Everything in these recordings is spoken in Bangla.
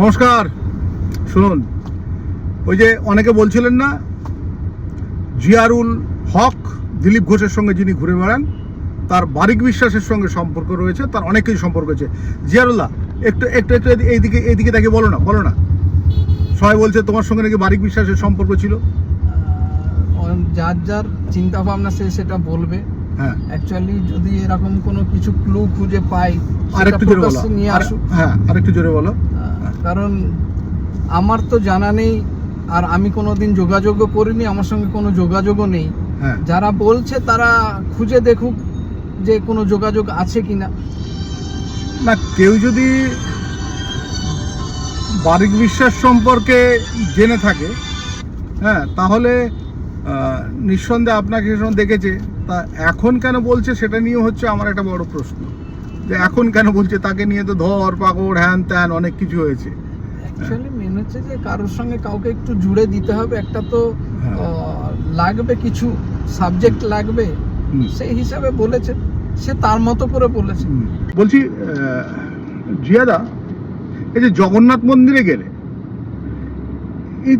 নমস্কার। শুনুন ওই যে অনেকে বলছিলেন না জিয়ারুল হক দিলীপ ঘোষের সঙ্গে যিনি ঘুরে বেড়ান তার বারিক বিশ্বাসের সঙ্গে সম্পর্ক রয়েছে তার অনেক কিছু সম্পর্ক রয়েছে। জিয়ারুল্লাহ একটু একটু একটু এইদিকে এইদিকে তাকে বলো না বলো না। সবাই বলছে তোমার সঙ্গে নাকি বারিক বিশ্বাসের সম্পর্ক ছিল? যার যার চিন্তা ভাবনা সে সেটা বলবে। হ্যাঁ। অ্যাকচুয়ালি যদি এরকম কোনো কিছু ক্লু খুঁজে পাই আর একটু জোরে বলো। হ্যাঁ আর একটু জোরে বলো। কারণ আমার তো জানা নেই আর আমি কোনোদিন যোগাযোগও করিনি আমার সঙ্গে কোনো যোগাযোগও নেই। হ্যাঁ। যারা বলছে তারা খুঁজে দেখুক যে কোনো যোগাযোগ আছে কি না কেউ যদি বারিক বিশ্বাস সম্পর্কে জেনে থাকে হ্যাঁ তাহলে নিঃসন্দেহে আপনাকে দেখেছে তা এখন কেন বলছে সেটা নিয়ে হচ্ছে আমার একটা বড় প্রশ্ন। যে এখন কেন বলছে? তাকে নিয়ে তো ধর পাকড় হ্যান ত্যান অনেক কিছু হয়েছে। অ্যাকচুয়ালি মেন হচ্ছে যে কারোর সঙ্গে কাউকে একটু জুড়ে দিতে হবে একটা তো হ্যাঁ। লাগবে কিছু সাবজেক্ট লাগবে সেই হিসাবে বলেছে সে তার মতো করে বলেছে। বলছি জিয়াদা এই যে জগন্নাথ মন্দিরে গেলে এই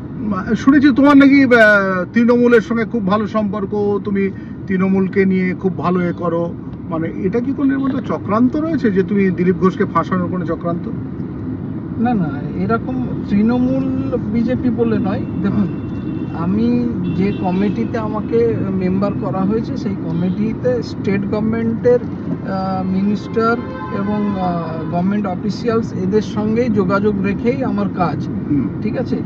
শুনেছি তোমার নাকি তৃণমূলের সঙ্গে খুব ভালো সম্পর্ক তুমি তৃণমূলকে নিয়ে খুব ভালো এ করো। মানে এটা কি কোনো এর মধ্যে চক্রান্ত রয়েছে যে তুমি দিলীপ ঘোষকে ফাঁসানোর কোনো চক্রান্ত? না না এরকম তৃণমূল বিজেপি বলে নয়। দেখুন আমি যে কমিটিতে আমাকে মেম্বার করা হয়েছে সেই কমিটিতে স্টেট গভর্নমেন্টের মিনিস্টার এবং গভর্নমেন্ট অফিসিয়ালস এদের সঙ্গেই যোগাযোগ রেখেই আমার কাজ ঠিক আছে?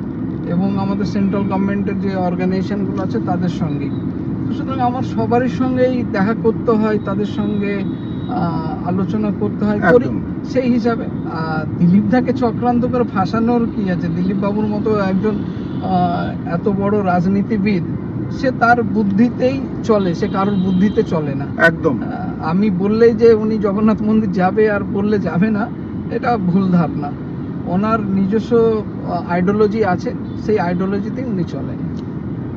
এবং আমাদের সেন্ট্রাল গভর্নমেন্টের যে অর্গানাইজেশনগুলো আছে তাদের সঙ্গেই। সুতরাং আমার সবারই সঙ্গেই দেখা করতে হয় তাদের সঙ্গে আলোচনা করতে হয়। করি সেই হিসাবে। দিলীপ দাকে চক্রান্ত করে ফাঁসানোর কি আছে? দিলীপ বাবুর মতো একজন এত বড় রাজনীতিবিদ সে তার বুদ্ধিতেই চলে সে কারোর বুদ্ধিতে চলে না। একদম। আমি বললেই যে উনি জগন্নাথ মন্দির যাবে আর বললে যাবে না এটা ভুল ধারণা। ওনার নিজস্ব আইডিওলজি আছে সেই আইডিওলজিতেই উনি চলেন।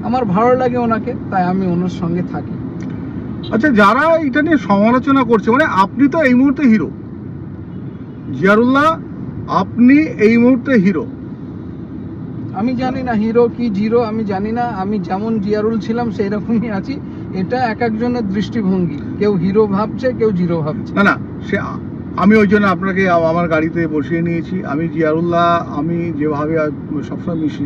আমার ভালো লাগে ওনাকে তাই আমি ওনার সঙ্গে থাকি। আচ্ছা যারা এটা নিয়ে সমালোচনা করছে মানে আপনি তো এই মুহূর্তে হিরো। জিয়ারুল্লাহ আপনি এই মুহূর্তে হিরো। আমি জানি না হিরো কি জিরো আমি জানি না আমি যেমন জিয়ারুল ছিলাম সেই রকমই আছি। এটা এক একজনের দৃষ্টিভঙ্গি। কেউ হিরো ভাবছে কেউ জিরো ভাবছে। না না সে আমি ওই জন্য আপনাকে আমার গাড়িতে বসিয়ে নিয়েছি। আমি জিয়ারুল্লাহ আমি যেভাবে সবসময় মিশি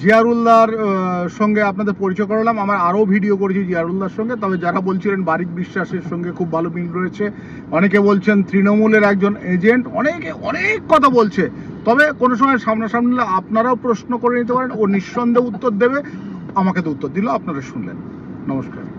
জিয়ারুল্লাহর সঙ্গে আপনাদের পরিচয় করালাম। আমার আরও ভিডিও করেছি জিয়ারুল্লাহর সঙ্গে। তবে যারা বলছিলেন বারিক বিশ্বাসের সঙ্গে খুব ভালো মিল রয়েছে, অনেকে বলছেন তৃণমূলের একজন এজেন্ট। অনেকে অনেক কথা বলছে। তবে কোনো সময় সামনাসামনি আপনারাও প্রশ্ন করে নিতে পারেন। ও নিঃসন্দেহে উত্তর দেবে। আমাকে তো উত্তর দিল, আপনারা শুনলেন। নমস্কার।